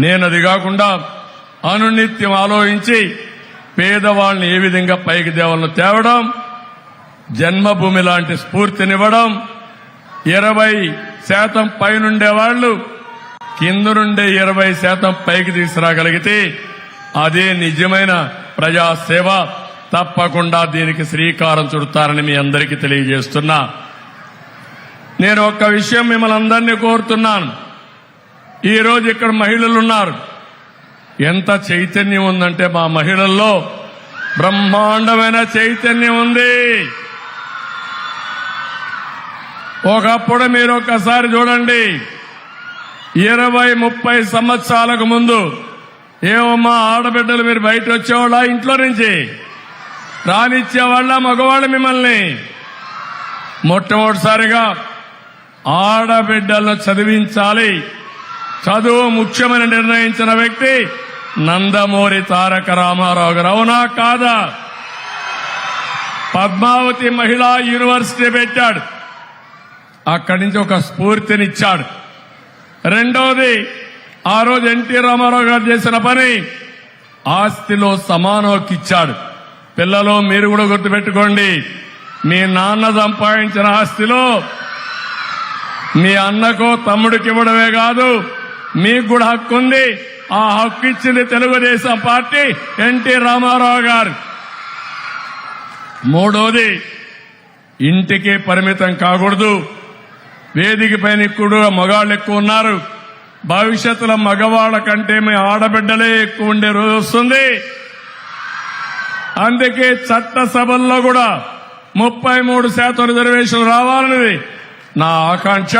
నేను అది కాకుండా అనునిత్యం ఆలోచించి పేదవాళ్ళని ఏ విధంగా పైకి దేవాలను తేవడం జన్మభూమి లాంటి స్ఫూర్తినివ్వడం ఇరవై శాతం పైనుండే వాళ్ళు కింద నుండే ఇరవై శాతం పైకి తీసుకురాగలిగితే అదే నిజమైన ప్రజాసేవ. తప్పకుండా దీనికి శ్రీకారం చుడతారని మీ అందరికీ తెలియజేస్తున్నా. నేను ఒక్క విషయం మిమ్మల్ని అందరినీ కోరుతున్నాను. ఈరోజు ఇక్కడ మహిళలు ఉన్నారు. ఎంత చైతన్యం ఉందంటే మా మహిళల్లో బ్రహ్మాండమైన చైతన్యం ఉంది. ఒకప్పుడు మీరు ఒకసారి చూడండి. ఇరవై ముప్పై సంవత్సరాలకు ముందు ఏమమ్మా ఆడబిడ్డలు మీరు బయట వచ్చేవాళ్ళ ఇంట్లో నుంచి రానిచ్చేవాళ్ళ మగవాళ్ళు మిమ్మల్ని. మొట్టమొదటిసారిగా ఆడబిడ్డలను చదివించాలి. చదువు ముఖ్యమని నిర్ణయించిన వ్యక్తి నందమూరి తారక రామారావు. గారు అవునా కాదా? పద్మావతి మహిళా యూనివర్సిటీ పెట్టాడు. అక్కడి నుంచి ఒక స్ఫూర్తినిచ్చాడు. రెండోది ఆ రోజు ఎన్టీ రామారావు గారు చేసిన పని ఆస్తిలో సమానోకిచ్చాడు ఇచ్చాడు పిల్లలు మీరు కూడా గుర్తుపెట్టుకోండి మీ నాన్న సంపాదించిన ఆస్తిలో మీ అన్నకో తమ్ముడికి ఇవ్వడమే కాదు మీకు కూడా హక్కు ఉంది. ఆ హక్కు ఇచ్చింది తెలుగుదేశం పార్టీ ఎన్టీ రామారావు గారు. మూడోది ఇంటికి పరిమితం కాకూడదు. వేదిక పైన కూడా మగాళ్ళు ఎక్కువ ఉన్నారు. భవిష్యత్తులో మగవాళ్ళ కంటే మీ ఆడబిడ్డలే ఎక్కువ ఉండే రోజు వస్తుంది. అందుకే చట్టసభల్లో కూడా ముప్పై మూడు శాతం రిజర్వేషన్ రావాలనేది నా ఆకాంక్ష.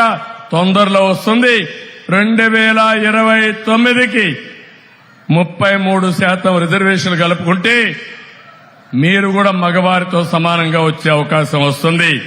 తొందరలో వస్తుంది. రెండు వేల ఇరవై తొమ్మిదికి ముప్పై మూడు శాతం రిజర్వేషన్ కలుపుకుంటే మీరు కూడా మగవారితో సమానంగా వచ్చే అవకాశం వస్తుంది.